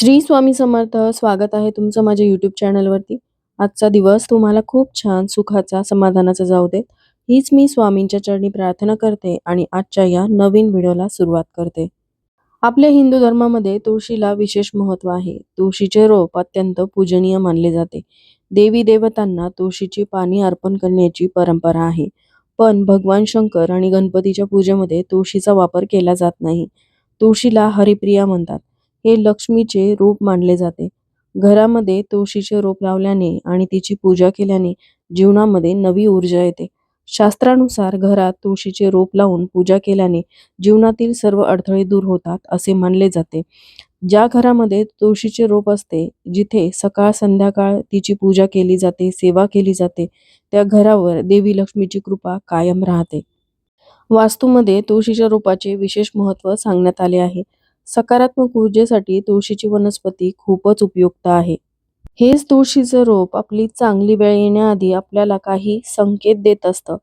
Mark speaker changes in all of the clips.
Speaker 1: श्री स्वामी समर्थ स्वागत आहे तुमचं माझ्या युट्यूब चॅनलवरती आजचा दिवस तुम्हाला खूप छान सुखाचा समाधानाचा जाऊ देत. हीच मी स्वामींच्या चरणी प्रार्थना करते आणि आजच्या या नवीन व्हिडिओला सुरुवात करते. आपल्या हिंदू धर्मामध्ये तुळशीला विशेष महत्त्व आहे. तुळशीचे रोप अत्यंत पूजनीय मानले जाते. देवी देवतांना तुळशीची पाणी अर्पण करण्याची परंपरा आहे. पण भगवान शंकर आणि गणपतीच्या पूजेमध्ये तुळशीचा वापर केला जात नाही. तुळशीला हरिप्रिया म्हणतात. हे लक्ष्मीचे रूप मानले जाते. घरामध्ये तुळशीचे रोप लावल्याने आणि तिची पूजा केल्याने जीवनामध्ये नवी ऊर्जा येते. शास्त्रानुसार घरात तुळशीचे रोप लावून पूजा केल्याने जीवनातील सर्व अडथळे दूर होतात असे मानले जाते. ज्या घरामध्ये तुळशीचे रोप असते जिथे सकाळ संध्याकाळ तिची पूजा केली जाते सेवा केली जाते त्या घरावर देवी लक्ष्मीची कृपा कायम राहते. वास्तूमध्ये तुळशीच्या रोपाचे विशेष महत्त्व सांगण्यात आले आहे. सकारात्मक ऊर्जेसाठी तुळशीची वनस्पती खूपच उपयुक्त आहे. हेच तुळशीचं रोप आपली चांगली वेळ येण्याआधी आपल्याला काही संकेत देत असतं.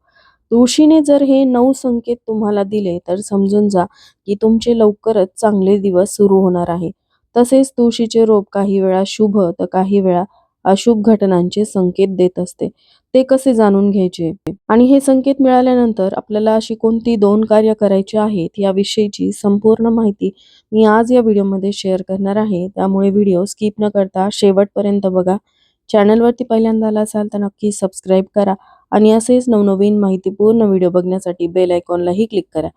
Speaker 1: तुळशीने जर हे नऊ संकेत तुम्हाला दिले तर समजून जा की तुमचे लवकरच चांगले दिवस सुरू होणार आहे. तसेच तुळशीचे रोप काही वेळा शुभ तर काही वेळा अशुभ घटनांचे संकेत देत असते. ते कसे जाणून घ्यायचे? आणि हे संकेत मिळाल्यानंतर आपल्याला अशी कोणती दोन कार्य करायची आहेत याविषयीची संपूर्ण माहिती मी आज या व्हिडिओमध्ये शेअर करणार आहे. त्यामुळे व्हिडिओ स्किप न करता शेवटपर्यंत बघा. चॅनलवरती पहिल्यांदा आला असाल तर नक्की सबस्क्राईब करा आणि असेच नवनवीन माहितीपूर्ण व्हिडिओ बघण्यासाठी बेल आयकॉनलाही क्लिक करा.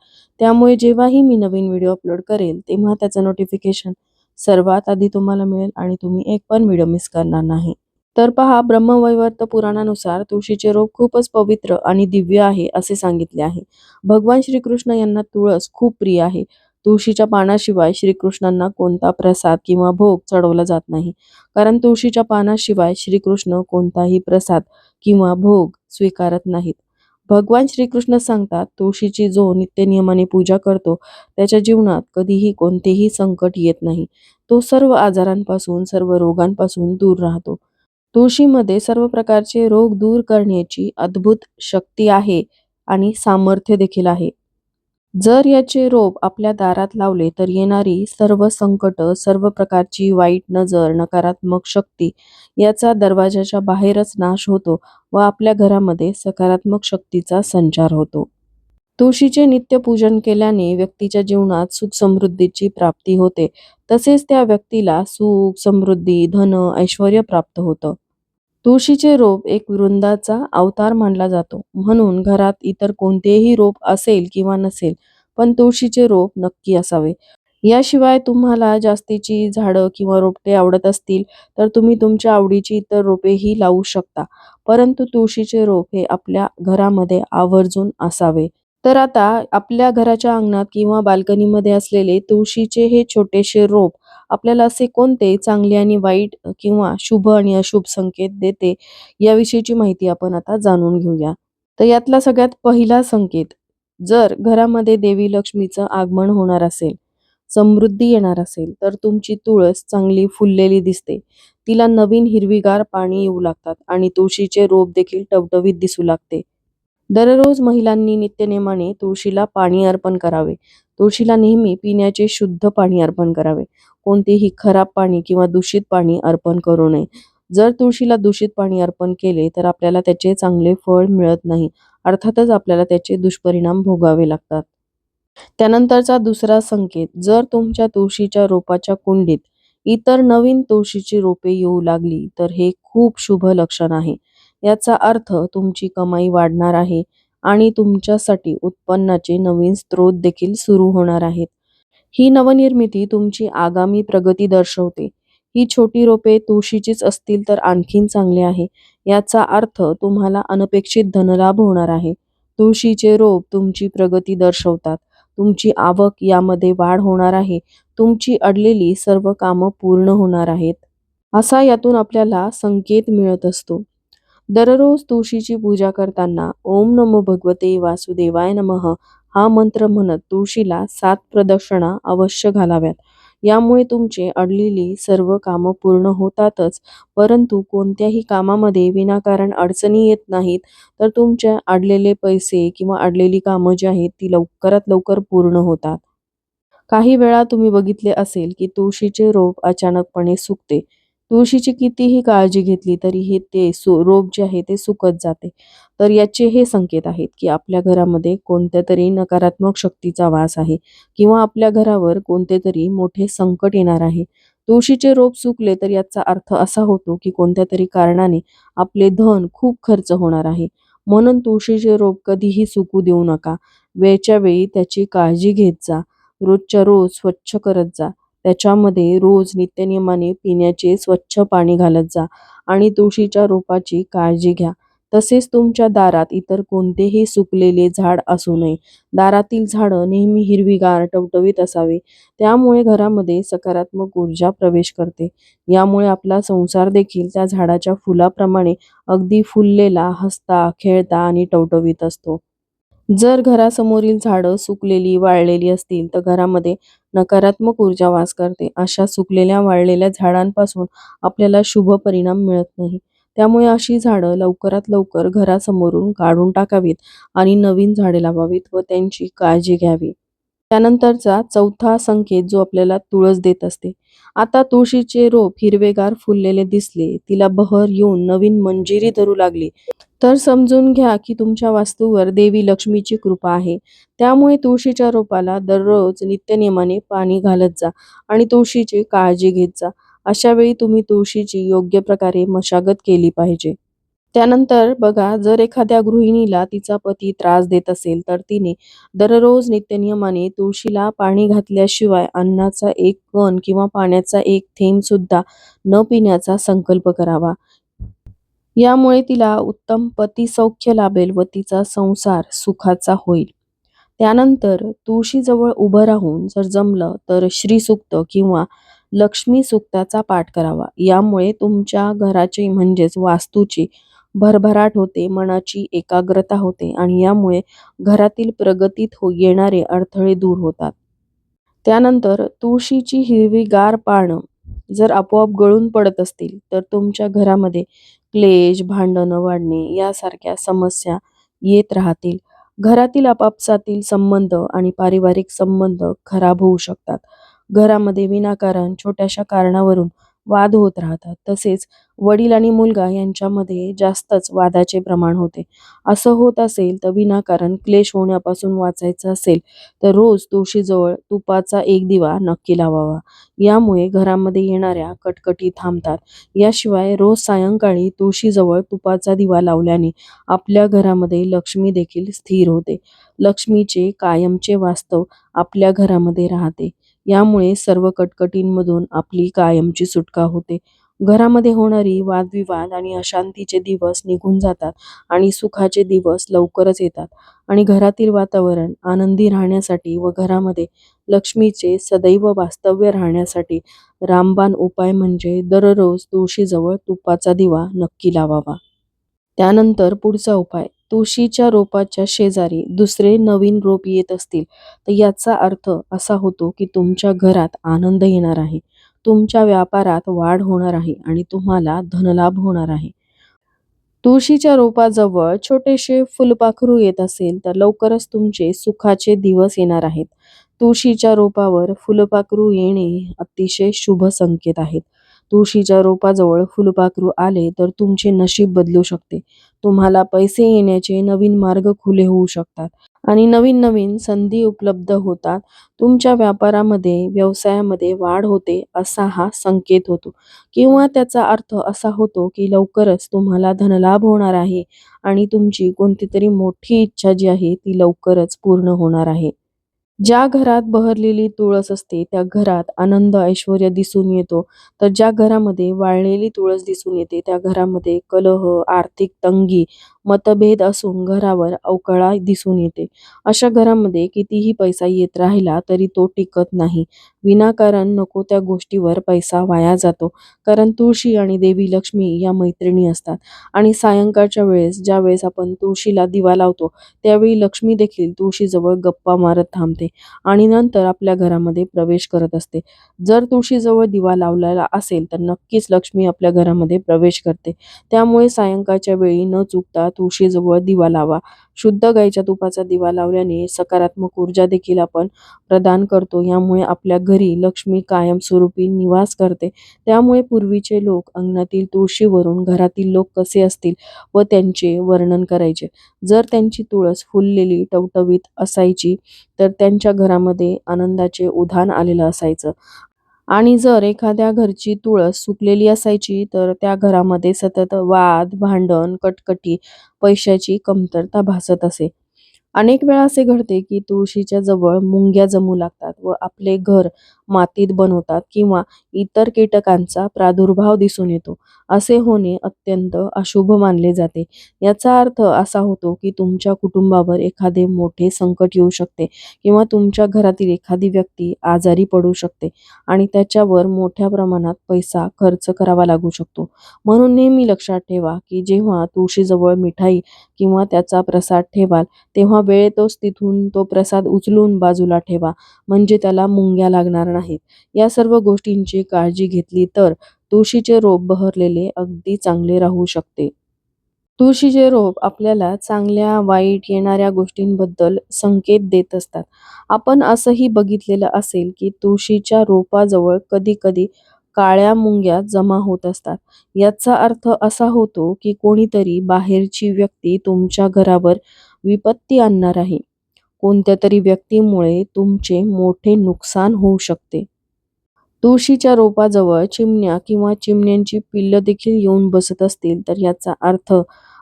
Speaker 1: त्यामुळे जेव्हाही मी नवीन व्हिडिओ अपलोड करेल तेव्हा त्याचं नोटिफिकेशन सर्वात आधी तुम्हाला मिळेल आणि तुम्ही एक पण व्हिडिओ मिस करणार नाही. तर पहा ब्रह्मवैवर्त पुराणानुसार तुळशीचे रोप खूपच पवित्र आणि दिव्य आहे असे सांगितले आहे. भगवान श्रीकृष्ण यांना तुळस खूप प्रिय आहे. तुळशीच्या पानाशिवाय श्रीकृष्णांना कोणता प्रसाद किंवा भोग चढवला जात नाही. कारण तुळशीच्या पानाशिवाय श्रीकृष्ण कोणताही प्रसाद किंवा भोग स्वीकारत नाहीत. भगवान श्रीकृष्ण सांगतात तुळशीची जो नित्यनियमाने पूजा करतो त्याच्या जीवनात कधीही कोणतेही संकट येत नाही. तो सर्व आजारांपासून सर्व रोगांपासून दूर राहतो. तुळशीमध्ये सर्व प्रकारचे रोग दूर करण्याची अद्भुत शक्ती आहे आणि सामर्थ्य देखील आहे. जर याचे रोप आपल्या दारात लावले तर येणारी सर्व संकट सर्व प्रकारची वाईट नजर नकारात्मक शक्ती याचा दरवाजाच्या बाहेरच नाश होतो व आपल्या घरामध्ये सकारात्मक शक्तीचा संचार होतो. तुळशीचे नित्य पूजन केल्याने व्यक्तीच्या जीवनात सुख समृद्धीची प्राप्ती होते. तसेच त्या व्यक्तीला सुख समृद्धी धन ऐश्वर प्राप्त होतं. तुळशीचे रोप एक वृंदाचा अवतार मानला जातो. म्हणून घरात इतर कोणतेही रोप असेल किंवा नसेल पण तुळशीचे रोप नक्की असावे. याशिवाय तुम्हाला जास्तीची झाडं किंवा रोपटे आवडत असतील तर तुम्ही तुमच्या आवडीची इतर रोपेही लावू शकता. परंतु तुळशीचे रोप हे आपल्या घरामध्ये आवर्जून असावे. तर आता आपल्या घराच्या अंगणात किंवा बाल्कनीमध्ये असलेले तुळशीचे हे छोटेसे रोप आपल्याला असे कोणते चांगले आणि वाईट किंवा शुभ आणि अशुभ संकेत देते याविषयीची माहिती आपण आता जाणून घेऊया. तर यातला सगळ्यात पहिला संकेत जर घरामध्ये देवी लक्ष्मीचं आगमन होणार असेल समृद्धी येणार असेल तर तुमची तुळस चांगली फुललेली दिसते. तिला नवीन हिरवीगार पाणी येऊ लागतात आणि तुळशीचे रोप देखील टवटवीत दिसू लागते. दररोज महिलांनी नित्यनेमाने तुळशीला पाणी अर्पण करावे. तुळशीला नेहमी पिण्याचे शुद्ध पाणी अर्पण करावे. कोणतेही खराब पाणी किंवा दूषित पाणी अर्पण करू नये. जर तुळशीला दूषित पाणी अर्पण केले तर आपल्याला त्याचे चांगले फळ मिळत नाही. अर्थातच आपल्याला त्याचे दुष्परिणाम भोगावे लागतात. त्यानंतरचा दुसरा संकेत जर तुमच्या तुळशीच्या रोपाच्या कुंडीत इतर नवीन तुळशीची रोपे येऊ लागली तर हे खूप शुभ लक्षण आहे. याचा अर्थ तुमची कमाई वाढणार आहे आणि तुमच्यासाठी उत्पन्नाचे नवीन स्रोत देखील सुरू होणार आहेत. ही नवनिर्मिती तुमची आगामी प्रगती दर्शवते. ही छोटी रोपे तुळशीचीच असतील तर आणखीन चांगले आहे. याचा अर्थ तुम्हाला अनपेक्षित धनलाभ होणार आहे. तुळशीचे रोप तुमची प्रगती दर्शवतात. तुमची आवक यामध्ये वाढ होणार आहे. तुमची अडलेली सर्व कामं पूर्ण होणार आहेत. असा यातून आपल्याला संकेत मिळत असतो. दररोज तुळशीची पूजा करताना ओम नमो भगवते वासुदेवाय नमः. हा मंत्र म्हणत तुळशीला सात प्रदक्षिणा अवश्य घालाव्यात. यामुळे तुमचे अडलेली सर्व कामं पूर्ण होतातच परंतु कोणत्याही कामामध्ये विनाकारण अडचणी येत नाहीत तर तुमच्या अडलेले पैसे किंवा अडलेली कामं जी आहेत ती लवकरात लवकर पूर्ण होतात. काही वेळा तुम्ही बघितले असेल की तुळशीचे रोप अचानकपणे सुकते. तुळशीची कितीही काळजी घेतली तरीही ते सु रोप जे आहे ते सुकत जाते. तर याचे हे संकेत आहेत की आपल्या घरामध्ये कोणत्या तरी नकारात्मक शक्तीचा वास आहे किंवा आपल्या घरावर कोणते तरी मोठे संकट येणार आहे. तुळशीचे रोप सुकले तर याचा अर्थ असा होतो की कोणत्या तरी कारणाने आपले धन खूप खर्च होणार आहे. म्हणून तुळशीचे रोप कधीही सुकू देऊ नका. वेळच्या वेळी त्याची काळजी घेत जा. रोजच्या रोज स्वच्छ करत जा. त्याच्यामध्ये रोज नित्यनियमाने पिण्याचे स्वच्छ पाणी घालत जा आणि तुळशीच्या रोपाची काळजी घ्या. तसेच तुमच्या दारात इतर कोणतेही सुकलेले झाड असू नये. दारातील झाडं नेहमी हिरवीगार टवटवीत असावे. त्यामुळे घरामध्ये सकारात्मक ऊर्जा प्रवेश करते. यामुळे आपला संसार देखील त्या झाडाच्या फुलाप्रमाणे अगदी फुललेला हसता खेळता आणि टवटवीत असतो. जर घरासमोरील झाडं सुकलेली वाळलेली असतील तर घरामध्ये नकारात्मक ऊर्जा वास करते. अशा सुकलेल्या वाळलेल्या झाडांपासून आपल्याला शुभ परिणाम मिळत नाही. त्यामुळे अशी झाडं लवकरात लवकर घरासमोरून काढून टाकावीत आणि नवीन झाडे लावावीत व त्यांची काळजी घ्यावी. त्यानंतरचा चौथा संकेत जो आपल्याला तुळस देत असते. आता तुळशीचे रोप हिरवेगार फुललेले दिसले. तिला बहर येऊन नवीन मंजिरी धरू लागली. तर समजून घ्या की तुमच्या वास्तूवर देवी लक्ष्मीची कृपा आहे. त्यामुळे तुळशीच्या रोपाला दररोज नित्यनियमाने पाणी घालत जा आणि तुळशीची काळजी घेत जा. अशा वेळी तुम्ही तुळशीची योग्य प्रकारे मशागत केली पाहिजे. त्यानंतर बघा जर एखाद्या गृहिणीला तिचा पती त्रास देत असेल तर तिने दररोज नित्यनियमाने तुळशीला पाणी घातल्याशिवाय अन्नाचा एक कण किंवा पाण्याचा एक थेंब सुद्धा न पिण्याचा संकल्प करावा. यामुळे तिला उत्तम पतिसौख्य लाभेल व तिचा संसार सुखाचा होईल. त्यानंतर तुळशीजवळ उभं राहून जर जमलं तर श्रीसूक्त किंवा लक्ष्मी सुक्ताचा पाठ करावा. यामुळे तुमच्या घराची म्हणजेच वास्तूची भरभराट होते मनाची एकाग्रता होते आणि यामुळे घरातील प्रगतीत हो येणारे अडथळे दूर होतात. त्यानंतर तुळशीची हिरवीगार पानं जर आपोआप गळून पडत असतील तर तुमच्या घरामध्ये क्लेश भांडणं वाढणे यासारख्या समस्या येत राहतील. घरातील आपापसातील संबंध आणि पारिवारिक संबंध खराब होऊ शकतात. घरामध्ये विनाकारण छोट्याशा कारणावरून वाद होत राहतात. तसेच वडील आणि मुलगा यांच्यामध्ये जास्तच वादाचे प्रमाण होते. असं होत असेल तर विनाकारण क्लेश होण्यापासून वाचायचं असेल तर रोज तुळशीजवळ तुपाचा एक दिवा नक्की लावावा. यामुळे घरामध्ये येणाऱ्या कटकटी थांबतात. याशिवाय रोज सायंकाळी तुळशीजवळ तुपाचा दिवा लावल्याने आपल्या घरामध्ये लक्ष्मी देखील स्थिर होते. लक्ष्मीचे कायमचे वास्तव आपल्या घरामध्ये राहते. यामुळे सर्व कटकटींमधून आपली कायमची सुटका होते. घरामध्ये होणारी वादविवाद आणि अशांतीचे दिवस निघून जातात आणि सुखाचे दिवस लवकरच येतात आणि घरातील वातावरण आनंदी राहण्यासाठी व घरामध्ये लक्ष्मीचे सदैव वास्तव्य राहण्यासाठी रामबाण उपाय म्हणजे दररोज तुळशीजवळ तुपाचा दिवा नक्की लावावा. त्यानंतर पुढचा उपाय तुळशीच्या रोपाच्या शेजारी दुसरे नवीन रोप येत असतील तर याचा अर्थ असा होतो की तुमच्या घरात आनंद येणार आहे. तुमच्या व्यापारात वाढ होणार आहे आणि तुम्हाला धनलाभ होणार आहे. तुळशीच्या रोपाजवळ छोटेसे फुलपाखरू येत असेल तर लवकरच तुमचे सुखाचे दिवस येणार आहेत. तुळशीच्या रोपावर फुलपाखरू येणे अतिशय शुभ संकेत आहेत. तुळशीच्या रोपाजवळ फुलपाखरू आले तर तुमचे नशीब बदलू शकते. तुम्हाला पैसे येण्याचे नवीन मार्ग खुले होऊ शकतात आणि नवीन नवीन संधी उपलब्ध होतात. तुमच्या व्यापारामध्ये व्यवसायामध्ये वाढ होते असा हा संकेत होतो. किंवा त्याचा अर्थ असा होतो की लवकरच तुम्हाला धनलाभ होणार आहे आणि तुमची कोणती तरी मोठी इच्छा जी आहे ती लवकरच पूर्ण होणार आहे. ज्या घरात बहरलेली तुळस असते त्या घरात आनंद ऐश्वर्य दिसून येतो. तर ज्या घरामध्ये वाळलेली तुळस दिसून येते त्या घरामध्ये कलह आर्थिक तंगी मतभेद असून घरावर अवकळा दिसून येते. अशा घरामध्ये कितीही पैसा येत राहिला तरी तो टिकत नाही. विनाकारण नको त्या गोष्टीवर पैसा वाया जातो. कारण तुळशी आणि देवी लक्ष्मी या मैत्रिणी असतात. आणि सायंकाळच्या वेळेस ज्या वेळेस आपण तुळशीला दिवा लावतो त्यावेळी लक्ष्मी देखील तुळशीजवळ गप्पा मारत थांबते आणि नंतर आपल्या घरामध्ये प्रवेश करत असते. जर तुळशीजवळ दिवा लावलेला असेल तर नक्कीच लक्ष्मी आपल्या घरामध्ये प्रवेश करते. त्यामुळे सायंकाळच्या वेळी न चुकता तुळशीजवळ दिवा लावा. शुद्ध गाईच्या तुपाचा दिवा लावल्याने सकारात्मक ऊर्जा देखील आपण प्रदान करतो. यामुळे आपल्या घरी लक्ष्मी कायमस्वरूपी निवास करते. त्यामुळे पूर्वीचे लोक अंगणातील तुळशीवरून घरातील लोक कसे असतील व त्यांचे वर्णन करायचे. जर त्यांची तुळस फुललेली टवटवीत असायची तर त्यांच्या घरामध्ये आनंदाचे उधाण आलेलं असायचं. आणि जर एखाद्या घरची तुळस सुकलेली असायची तर त्या घरामध्ये सतत वाद भांडण कटकटी पैशाची कमतरता भासत असे. अनेक वेळा असे घडते की तुळशीच्या जवळ मुंग्या जमू लागतात व आपले घर मातीत बनवतात किंवा इतर कीटकांचा प्रादुर्भाव दिसून येतो. असे होणे अत्यंत अशुभ मानले जाते. याचा अर्थ असा होतो की तुमच्या कुटुंबावर एखादे मोठे संकट येऊ शकते किंवा तुमच्या घरातील एखादी व्यक्ती आजारी पडू शकते आणि त्याच्यावर मोठ्या प्रमाणात पैसा खर्च करावा लागू शकतो. म्हणून नेहमी लक्षात ठेवा की जेव्हा तुळशीजवळ मिठाई किंवा त्याचा प्रसाद ठेवाल तेव्हा वेळेतच तिथून तो प्रसाद उचलून बाजूला ठेवा. म्हणजे त्याला मुंग्या लागणार नाहीत. या सर्व गोष्टींची काळजी घेतली तर तुळशीचे रोप बहरलेले अगदी चांगले राहू शकते. तुळशीचे रोप आपल्याला चांगल्या वाईट येणाऱ्या गोष्टींबद्दल संकेत देत असतात. आपण असंही बघितलेलं असेल की तुळशीच्या रोपाजवळ कधी कधी काळ्या मुंग्या जमा होत असतात. याचा अर्थ असा होतो की कोणीतरी बाहेरची व्यक्ती तुमच्या घरावर विपत्ती आणणार आहे. कोणत्या तरी व्यक्तीमुळे तुमचे मोठे नुकसान होऊ शकते. तुळशीच्या रोपाजवळ चिमण्या किंवा चिमण्यांची पिल्लं देखील येऊन बसत असतील तर याचा अर्थ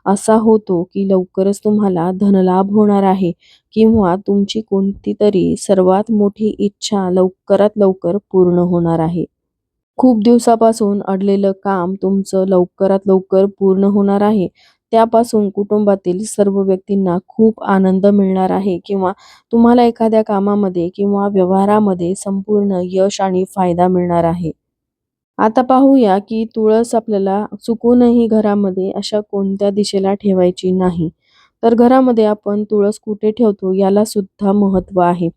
Speaker 1: असा होतो की लवकरच तुम्हाला धनलाभ होणार आहे किंवा तुमची कोणती तरी सर्वात मोठी इच्छा लवकरात लवकर पूर्ण होणार आहे. खूप दिवसापासून अडलेलं काम तुमचं लवकरात लवकर पूर्ण होणार आहे. त्यापासून कुटुंबातील सर्व व्यक्तींना खूप आनंद मिळणार आहे. किंवा तुम्हाला एखाद्या कामामध्ये किंवा व्यवहारामध्ये संपूर्ण यश आणि फायदा मिळणार आहे. आता पाहूया की तुळस आपल्याला चुकूनही घरामध्ये अशा कोणत्या दिशेला ठेवायची नाही. तर घरामध्ये आपण तुळस कुठे ठेवतो याला सुद्धा महत्त्व आहे.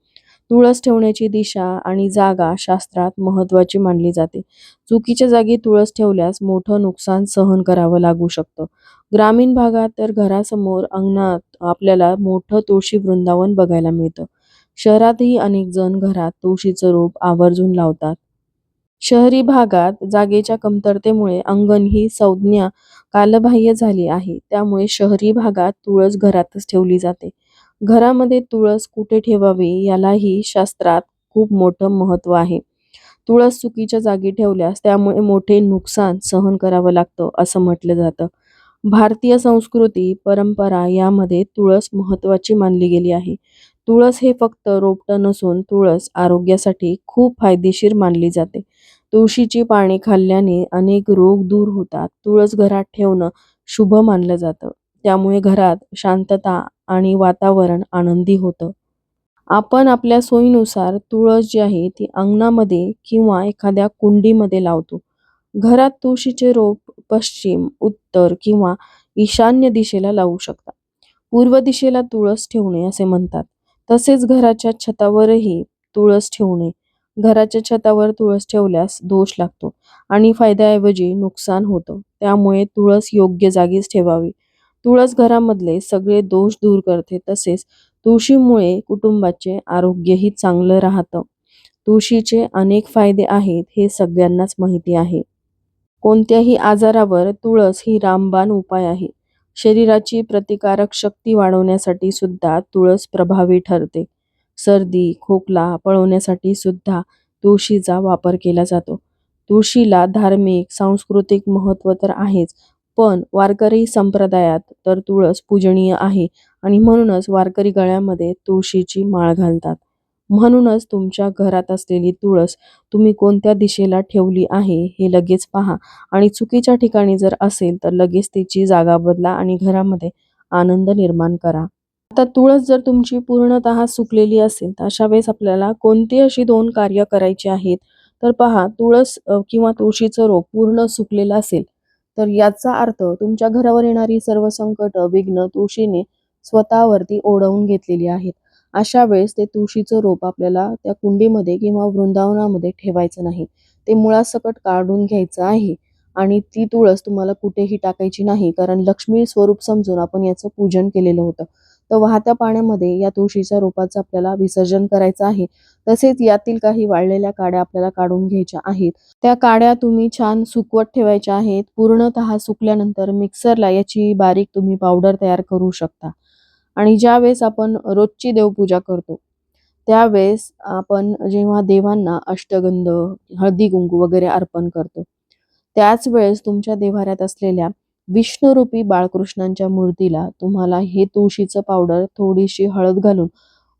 Speaker 1: तुळस ठेवण्याची दिशा आणि जागा शास्त्रात महत्त्वाची मानली जाते. चुकीच्या जागी तुळस ठेवल्यास मोठं नुकसान सहन करावं लागू शकतं. ग्रामीण भागात तर घरासमोर अंगणात आपल्याला मोठं तुळशी वृंदावन बघायला मिळतं. शहरातही अनेक जण घरात तुळशीचं रोप आवर्जून लावतात. शहरी भागात जागेच्या कमतरतेमुळे अंगण ही संज्ञा कालबाह्य झाली आहे. त्यामुळे शहरी भागात तुळस घरातच ठेवली जाते. घरामध्ये तुळस कुठे ठेवावी यालाही शास्त्रात खूप मोठं महत्त्व आहे. तुळस चुकीच्या जागी ठेवल्यास त्यामुळे मोठे नुकसान सहन करावं लागतं असं म्हटलं जातं. भारतीय संस्कृती परंपरा यामध्ये तुळस महत्त्वाची मानली गेली आहे. तुळस हे फक्त रोपटं नसून तुळस आरोग्यासाठी खूप फायदेशीर मानली जाते. तुळशीची पाने खाल्ल्याने अनेक रोग दूर होतात. तुळस घरात ठेवणं शुभ मानलं जातं. त्यामुळे घरात शांतता आणि वातावरण आनंदी होतं. आपण आपल्या सोयीनुसार तुळस जी आहे ती अंगणामध्ये किंवा एखाद्या कुंडीमध्ये लावतो. घरात तुळशीचे रोप पश्चिम उत्तर किंवा ईशान्य दिशेला लावू शकता. पूर्व दिशेला तुळस ठेवणे असे म्हणतात. तसेच घराच्या छतावरही तुळस ठेवणे. घराच्या छतावर तुळस ठेवल्यास दोष लागतो आणि फायद्याऐवजी नुकसान होतं. त्यामुळे तुळस योग्य जागीच ठेवावी. तुळस घरामधले सगळे दोष दूर करते. तसेच तुळशीमुळे कुटुंबाचे आरोग्यही चांगलं राहतं. तुळशीचे अनेक फायदे आहेत हे सगळ्यांनाच माहिती आहे. कोणत्याही आजारावर तुळस ही रामबाण उपाय आहे. शरीराची प्रतिकारक शक्ती वाढवण्यासाठी सुद्धा तुळस प्रभावी ठरते. सर्दी खोकला पळवण्यासाठी सुद्धा तुळशीचा वापर केला जातो. तुळशीला धार्मिक सांस्कृतिक महत्त्व तर आहेच पण वारकरी संप्रदायात तर तुळस पूजनीय आहे आणि म्हणूनच वारकरी गळ्यामध्ये तुळशीची माळ घालतात. म्हणूनच तुमच्या घरात असलेली तुळस तुम्ही कोणत्या दिशेला ठेवली आहे हे लगेच पहा आणि चुकीच्या ठिकाणी जर असेल तर लगेच तिची जागा बदला आणि घरामध्ये आनंद निर्माण करा. आता तुळस जर तुमची पूर्णतः सुकलेली असेल तर अशा वेळेस आपल्याला कोणती अशी दोन कार्य करायची आहेत? तर पहा तुळस किंवा तुळशीचं रोप पूर्ण सुकलेलं असेल तर याचा अर्थ तुमच्या घरावर येणारी सर्व संकट विघ्न तुळशीने स्वतःवरती ओढवून घेतलेली आहेत. अशा वेळेस ते तुळशीचं रोप आपल्याला त्या कुंडीमध्ये किंवा वृंदावनामध्ये ठेवायचं नाही. ते मुळासकट काढून घ्यायचं आहे आणि ती तुळस तुम्हाला कुठेही टाकायची नाही कारण लक्ष्मी स्वरूप समजून आपण याचं पूजन केलेलं होतं. तर वाहत्या पाण्यामध्ये या तुळशीच्या रोपाचं आपल्याला विसर्जन करायचं आहे. तसेच यातील काही वाळलेल्या काड्या आपल्याला काढून घ्यायच्या आहेत. त्या काड्या तुम्ही छान सुकवत ठेवायच्या आहेत. पूर्णतः सुकल्यानंतर मिक्सरला याची बारीक तुम्ही पावडर तयार करू शकता. आणि ज्यावेळेस आपण रोजची देवपूजा करतो त्यावेळेस आपण जेव्हा देवांना अष्टगंध हळदी कुंकू वगैरे अर्पण करतो त्याच वेळेस तुमच्या देव्हाऱ्यात असलेल्या विष्णुरूपी बाळकृष्णांच्या मूर्तीला तुम्हाला हे तुळशीचं पावडर थोडीशी हळद घालून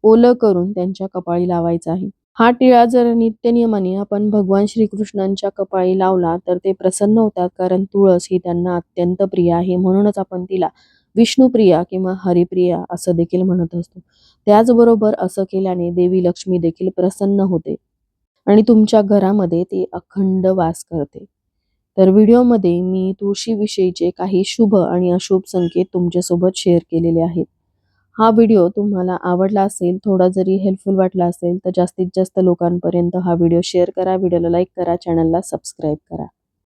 Speaker 1: ओलं करून त्यांच्या कपाळी लावायचं आहे. हा टिळा जर नित्यनियमाने आपण भगवान श्रीकृष्णांच्या कपाळी लावला तर ते प्रसन्न होतात कारण तुळस ही त्यांना अत्यंत प्रिय आहे म्हणूनच आपण तिला विष्णुप्रिया किंवा हरिप्रिया असं देखील म्हणत असतो. त्याचबरोबर असं केल्याने देवी लक्ष्मी देखील प्रसन्न होते आणि तुमच्या घरामध्ये ती अखंड वास करते. तर व्हिडिओमध्ये मी तुळशीविषयीचे काही शुभ आणि अशुभ संकेत तुमच्यासोबत शेअर केलेले आहेत. हा व्हिडिओ तुम्हाला आवडला असेल थोडा जरी हेल्पफुल वाटला असेल तर जास्तीत जास्त लोकांपर्यंत हा व्हिडिओ शेअर करा. व्हिडिओला लाईक करा चॅनलला सबस्क्राईब करा.